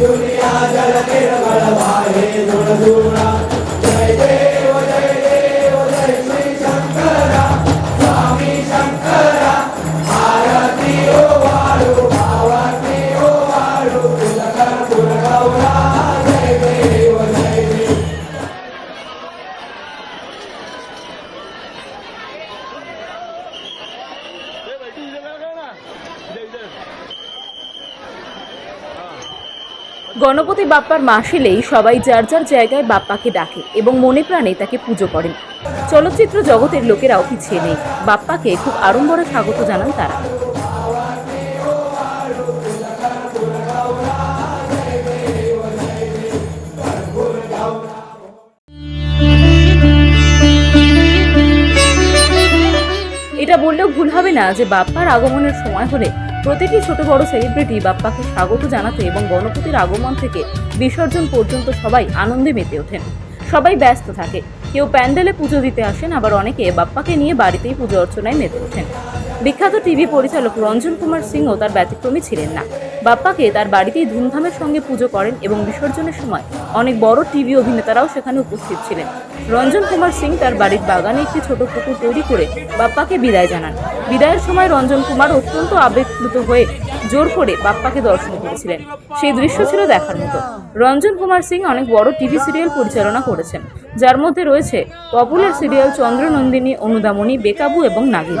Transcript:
दुनिया जल निर्मल भाए गुण गुणा जय देव जय देव जय श्री शंकरा स्वामी शंकरा भारती ओ वालु भारती গণপতি বাপ্পার মাস এলেই সবাই যার যার জায়গায় বাপ্পাকে ডাকে এবং মনে প্রাণে তাকে পুজো করেন। চলচ্চিত্র জগতের লোকেরাও পিছিয়ে নেই। বাপ্পাকে খুব আড়ম্বরে স্বাগত জানান তারা। এটা বললেও ভুল হবে না যে বাপ্পার আগমনের সময় হলে প্রতিটি ছোট বড় সেলিব্রিটি বাপ্পাকে স্বাগত জানাতে এবং গণপতির আগমন থেকে বিসর্জন পর্যন্ত সবাই আনন্দে মেতে ওঠেন। সবাই ব্যস্ত থাকে। কেউ প্যান্ডেলে পুজো দিতে আসেন, আবার অনেকে বাপ্পাকে নিয়ে বাড়িতেই পুজো অর্চনায় মেতে ওঠেন। বিখ্যাত টিভি পরিচালক রঞ্জন কুমার সিংও তার ব্যতিক্রমী ছিলেন না। বাপ্পাকে তার বাড়িতেই ধুমধামের সঙ্গে পুজো করেন এবং বিসর্জনের সময় অনেক বড় টিভি অভিনেতারাও সেখানে উপস্থিত ছিলেন। রঞ্জন কুমার সিং তার বাড়ির বাগানে একটি ছোট পুকুর তৈরি করে বাপ্পাকে বিদায় জানান। বিদায়ের সময় রঞ্জন কুমার অত্যন্ত আবেগপ্লুত হয়ে জোর করে বাপ্পাকে দর্শন করেছিলেন। সেই দৃশ্য ছিল দেখার মতো। রঞ্জন কুমার সিং অনেক বড় টিভি সিরিয়াল পরিচালনা করেছেন যার মধ্যে রয়েছে পপুলার সিরিয়াল চন্দ্রনন্দিনী অনুদামণি বেকাবু এবং নাগিন।